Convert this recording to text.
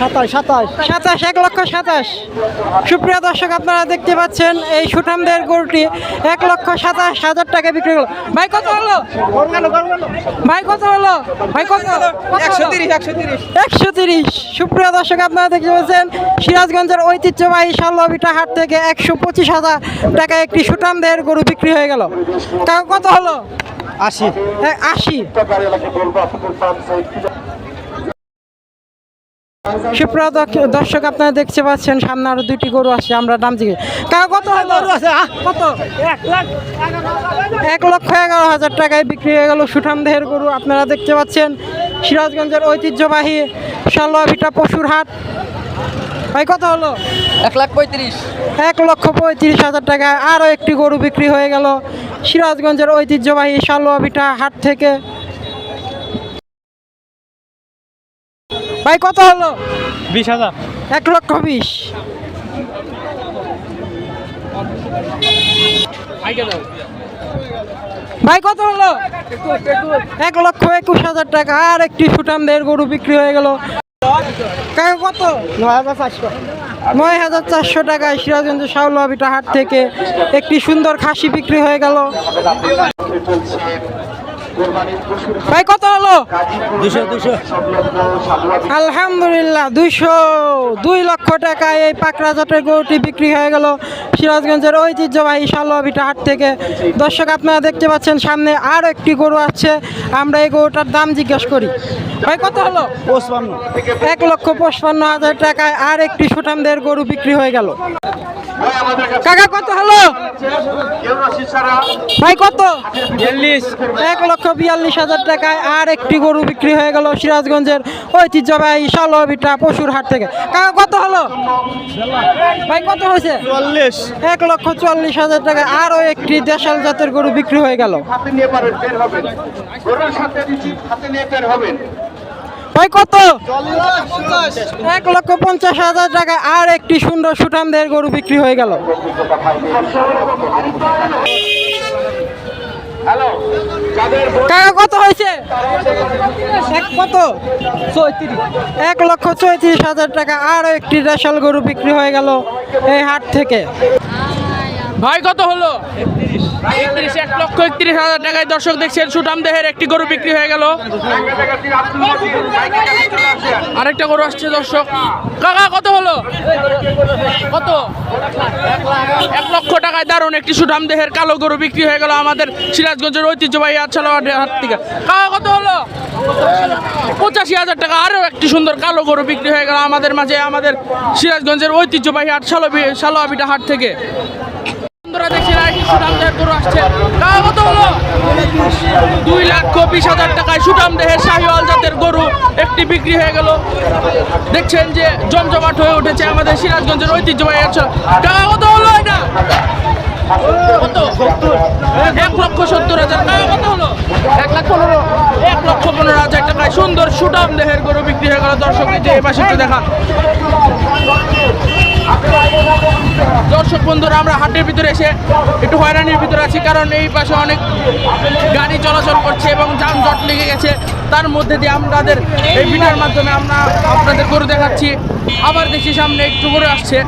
সাতাশ সাতাশ। সাতাশ এক লক্ষ সাতাশ। সুপ্রিয় দর্শক আপনারা দেখতে পাচ্ছেন এই সুঠামদের গরুটি এক লক্ষ সাতাশ হাজার টাকা বিক্রি হলো। ভাই কত হলো? ভাই কত হলো? ভাই কত একশো তিরিশ একশো তিরিশ। একশো তিরিশ। সুপ্রিয় দর্শক আপনারা দেখতে পাচ্ছেন সিরাজগঞ্জের ঐতিহ্যবাহী শাল্লবিটা হাট থেকে একশো পঁচিশ হাজার টাকা একটি সুঠামদের গরু বিক্রি হয়ে গেল। কত হলো? আশি। আশি। সুপ্রিয় দর্শ- দর্শক আপনারা দেখতে পাচ্ছেন সামনে আরও দুইটি গরু আছে আমরা দাম জিজ্ঞেস কাকা কত হলো? কত? এক লক্ষ এগারো হাজার টাকায় বিক্রি হয়ে গেল সুঠাম দেহের গরু আপনারা দেখতে পাচ্ছেন। সিরাজগঞ্জের ঐতিহ্যবাহী সালোয়াবিটা পশুর হাট। ভাই কত হলো? এক লাখ পঁয়ত্রিশ। এক লক্ষ পঁয়ত্রিশ হাজার টাকায় আরও একটি গরু বিক্রি হয়ে গেল। সিরাজগঞ্জের ঐতিহ্যবাহী সালোয়াবিটা হাট থেকে। ভাই কত হলো? বিশ হাজার। এক লক্ষ বিশ। ভাই কত হলো? এক লক্ষ একুশ হাজার টাকা। আর একটি সুটামদের গরু বিক্রি হয়ে গেল। কত? নয় হাজার চারশো নয় হাজার চারশো টাকায় সিরাজগঞ্জ শাউলাবিটা হাট থেকে একটি সুন্দর খাসি বিক্রি হয়ে গেল। ভাই কত হলো? দুশো দুশো। আলহামদুলিল্লাহ দুইশো দুই লক্ষ টাকায় এই পাকড়া জাতের গরুটি বিক্রি হয়ে গেল সিরাজগঞ্জের ঐতিহ্যবাহী শালুয়াবিটা হাট থেকে। দর্শক আপনারা দেখতে পাচ্ছেন সামনে আর একটি গরু আছে আমরা এই গরুটার দাম জিজ্ঞেস করি। ভাই কত হলো? পঁচপান্ন। এক লক্ষ পঁচপান্ন হাজার টাকায় আর একটি সুঠামদের গরু বিক্রি হয়ে গেল। কাকা কত হলো? ভাই কত? বিয়াল্লিশ। এক লক্ষ বিয়াল্লিশ হাজার টাকায় আর একটি গরু বিক্রি হয়ে গেল সিরাজগঞ্জের ঐতিহ্যবাহী শালবিটা পশুর হাট থেকে। কাকা কত হলো? ভাই কত হয়েছে? চুয়াল্লিশ। এক লক্ষ চুয়াল্লিশ হাজার টাকায় আরও একটি দেশাল জাতের গরু বিক্রি হয়ে গেল। হাতে নিয়ে পারেন বের হবেন। গরুর সাথে দিচ্ছি হাতে নিয়ে বের হবেন। ভাই কত? এক লক্ষ পঞ্চাশ হাজার টাকায় আর একটি সুন্দর সুঠামদের গরু বিক্রি হয়ে গেল। কাকা কত হয়েছে? এক কত? এক লক্ষ চৌত্রিশ হাজার টাকা। আরও একটি দেশাল গরু বিক্রি হয়ে গেল এই হাট থেকে। ভাই, কত হলো? একত্রিশ, এক লক্ষ একত্রিশ হাজার টাকায় দর্শক দেখছেন সুটাম দেহের একটি গরু বিক্রি হয়ে গেল। আরেকটা গরু আসছে দর্শক। কাকা, কত হলো? কত? এক লক্ষ টাকায় দারুণ একটি সুঠাম দেহের কালো গরু বিক্রি হয়ে গেল আমাদের সিরাজগঞ্জের ঐতিহ্যবাহী আচ্ছালাবাদের হাট থেকে। কাকা, কত হলো? পঁচাশি হাজার টাকা, আরও একটি সুন্দর কালো গরু বিক্রি হয়ে গেল আমাদের মাঝে, আমাদের সিরাজগঞ্জের ঐতিহ্যবাহী সালোবি সালোয়াবিটা হাট থেকে। দেখছেন আরেকটি সুঠাম দেহের গরু আসছে। কাকা কত হলো দুই লক্ষ বিশ হাজার টাকায় সুঠাম দেহের শাহিওয়াল জাতের গরু একটি বিক্রি হয়ে গেল। দেখছেন যে জমজমাট হয়ে উঠেছে আমাদের সিরাজগঞ্জের ঐতিহ্যবাহী অঞ্চল। টাকা কত হলো এটা। এক লক্ষ সত্তর হাজার। টাকা কত হলো এক লাখ পনেরো। এক লক্ষ পনেরো হাজার টাকায় সুন্দর সুটাম দেহের গরু বিক্রি হয়ে গেল। দর্শক, এই পাশে দেখান দর্শক বন্ধুরা, আমরা হাটের ভিতরে এসে একটু হয়রানির ভিতরে আছি, কারণ এই পাশে অনেক গাড়ি চলাচল করছে এবং যানজট লেগে গেছে। তার মধ্যে দিয়ে আমাদের এই ভিডিওর মাধ্যমে আমরা আপনাদের গরু দেখাচ্ছি। আবার দেখছি সামনে একটু গরু আসছে।